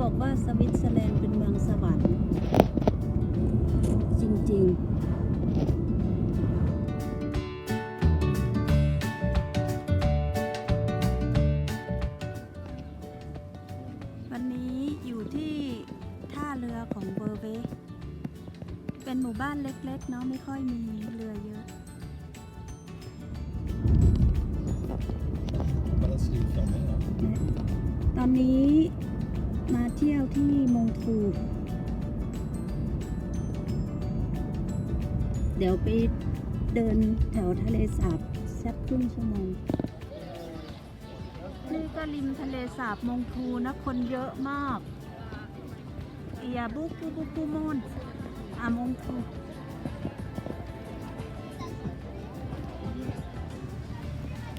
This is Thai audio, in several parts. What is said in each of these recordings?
บอกว่าสวิตเซอร์แลนด์เป็นเมืองสวรรค์จริงๆวันนี้อยู่ที่ท่าเรือของเบอร์เวย์เป็นหมู่บ้านเล็กๆ เนาะไม่ค่อยมีเรือเยอะ But that's still filming. though. ตอนนี้ เดี๋ยวไปเดินแถวทะเลสาบสักครึ่งชั่วโมงนี่ก็ริมทะเลสาบมงทูนะคนเยอะมากเอียบุกบุกบุกบุกมอนอามงทู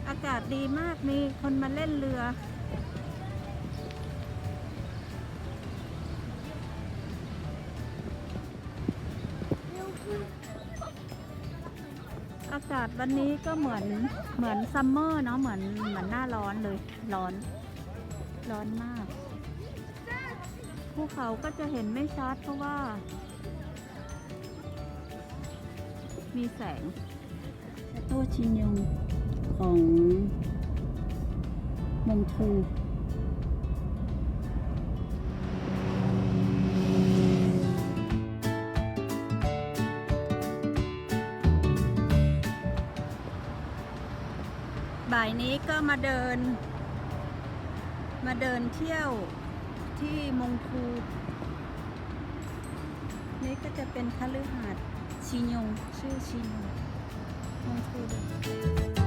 อากาศดีมากมีคนมาเล่นเรือ อากาศวันนี้ก็เหมือนเหมือนซัมเมอร์เนาะเหมือนเหมือนหน้าร้อนเลย ร้อน ร้อนมาก ภูเขาก็จะเห็นไม่ชัดเพราะว่า มีแสงโตชินยงของมงทู บ่ายนี้ก็มาเดิน มาเดินเที่ยวที่มงคู นี่ก็จะเป็นคฤหาสน์ชินยงชื่อชินยงมงคูเด